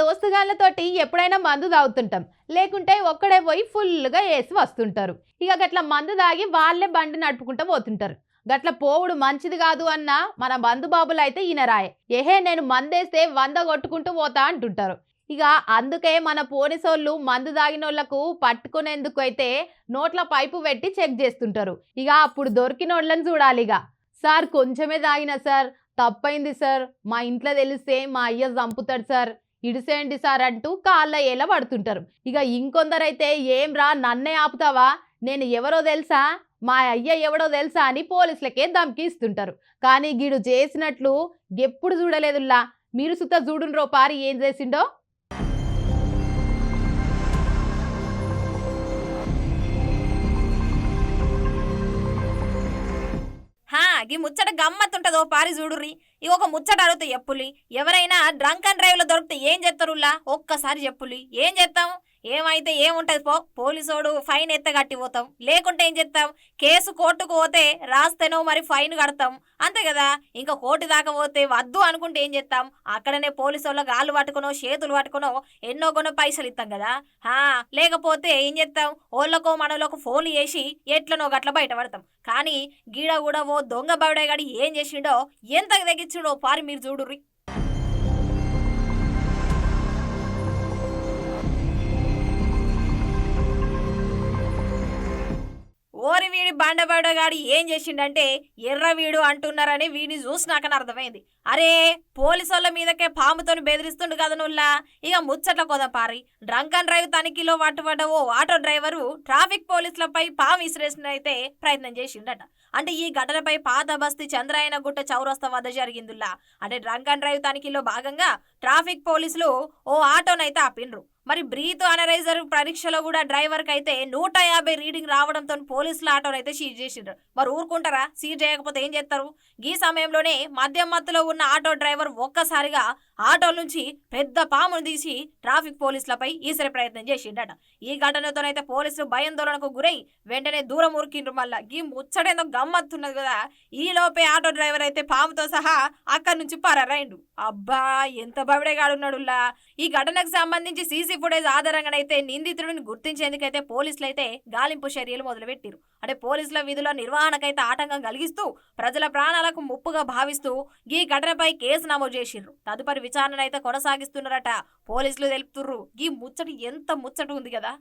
దోస్తుగాళ్ళతోటి ఎప్పుడైనా మందు తాగుతుంటాం. లేకుంటే ఒక్కడే పోయి ఫుల్గా వేసి వస్తుంటారు. ఇక గట్ల మందు తాగి వాళ్ళే బండి నడుపుకుంటూ పోతుంటారు. గట్ల పోవుడు మంచిది కాదు అన్న మన బంధుబాబులు అయితే ఈయనరాయే ఏహే నేను మందేస్తే వంద కొట్టుకుంటూ పోతా అంటుంటారు. ఇక అందుకే మన పోలీసోళ్ళు మందు తాగినోళ్ళకు పట్టుకునేందుకు అయితే నోట్ల పైపు పెట్టి చెక్ చేస్తుంటారు. ఇక అప్పుడు దొరికినోళ్ళని చూడాలి ఇక. సార్ కొంచెమే తాగిన సార్. తప్పైంది సార్. మా ఇంట్లో తెలిస్తే మా అయ్య చంపుతాడు సార్. ఇడిసేయండి సార్ అంటూ కాళ్ళ ఎలా పడుతుంటారు. ఇక ఇంకొందరైతే ఏం రా నన్నే ఆపుతావా? నేను ఎవరో తెలుసా? మా అయ్య ఎవడో తెలుసా? అని పోలీసులకే దమ్కి ఇస్తుంటారు కానీ గీడు చేసినట్లు ఎప్పుడు చూడలేదుల్లా. మీరు సుత చూడుండ్రో పారి ఏం చేసిండో? గీ ముచ్చట గమ్మత్తుంటదో పారి చూడుర్రి. ఈ ఒక ముచ్చట అడిగితే చెప్పులి. ఎవరైనా డ్రంక్ అండ్ డ్రైవ్లో దొరికితే ఏం చేస్తారులా ఒక్కసారి చెప్పులి. ఏం చేస్తాం ఏమైతే ఏముంటది పో పోలీసోడు ఫైన్ ఎత్త కట్టి పోతాం. లేకుంటే ఏం చేస్తాం? కేసు కోర్టుకు పోతే రాస్తేనో మరి ఫైన్ కడతాం. అంతే కదా? ఇంకా కోర్టు దాకా పోతే వద్దు అనుకుంటే ఏం చేస్తాం? అక్కడనే పోలీసు వాళ్ళ కాళ్ళు పట్టుకునో చేతులు పట్టుకునో ఎన్నో కొనో పైసలు ఇస్తాం కదా? హా? లేకపోతే ఏం చేస్తాం? ఓళ్ళకో మనలోకి ఫోన్లు చేసి ఎట్లనో గట్ల బయటపడతాం కానీ గీడ కూడా ఓ దొంగ బవిడగాడి ఏం చేసిండో ఎంతకు తగ్గించిండో పారి మీరు చూడుర్రి. వీడి బండబడగాడి ఏం చేసిండంటే ఎర్ర వీడు అంటున్నారని వీడిని చూసినాకని అర్థమైంది. అరే పోలీసోళ్ళ మీదకే పాముతోని బెదిరిస్తుండు కదా నుల్లా? ఇక ముచ్చట్ల కొద పారి. డ్రంక్ అండ్ డ్రైవ్ తనిఖీలో పట్టుబడ్డ ఓ ఆటో డ్రైవరు ట్రాఫిక్ పోలీసులపై పాము విసిరేసిన అయితే ప్రయత్నం చేసిండట. అంటే ఈ ఘటనపై పాత బస్తీ చంద్రాయన గుట్ట చౌరస్తా వద్ద జరిగిందిలా అంటే డ్రంక్ అండ్ డ్రైవ్ తనిఖీలో భాగంగా ట్రాఫిక్ పోలీసులు ఓ ఆటోనైతే ఆపిండ్రు. మరి బ్రీత్ అనరైజర్ పరీక్షలో కూడా డ్రైవర్కి అయితే నూట యాభై రీడింగ్ రావడంతో పోలీసులు ఆటోను అయితే సీజ్ చేసిండ్రు. మరి ఊరుకుంటారా? సీజ్ చేయకపోతే ఏం చేస్తారు? ఈ సమయంలోనే మద్యం మత్తులో ఉన్న ఆటో డ్రైవర్ ఒక్కసారిగా ఆటో నుంచి పెద్ద పామును తీసి ట్రాఫిక్ పోలీసులపై ఈసరి ప్రయత్నం చేసిండట. ఈ ఘటనతోనైతే పోలీసులు భయాందోళనకు గురై వెంటనే దూరం ఉరికిండ్రు. మళ్ళా ఈ ముచ్చటేందో గమ్మత్తున్నది కదా. ఈ లోపే ఆటో డ్రైవర్ అయితే పాముతో సహా అక్కడి నుంచి పరారైండు. అబ్బా ఎంత బవిడేగాడున్నాడులా ఈ ఘటనకు సంబంధించి సీసీ ఫుటేజ్ ఆధారంగానైతే నిందితుడిని గుర్తించేందుకైతే పోలీసులు అయితే గాలింపు చర్యలు మొదలుపెట్టారు. అంటే పోలీసుల విధుల నిర్వహణకైతే ఆటంకం కలిగిస్తూ ప్రజల ప్రాణాలకు ముప్పుగా భావిస్తూ ఈ ఘటనపై కేసు నమోదు చేసిర్రు తదుపరి విచారణ అయితే కొనసాగిస్తున్నారట. పోలీసులు తెలుపుతుర్రు. ఈ ముచ్చట ఎంత ముచ్చట ఉంది కదా?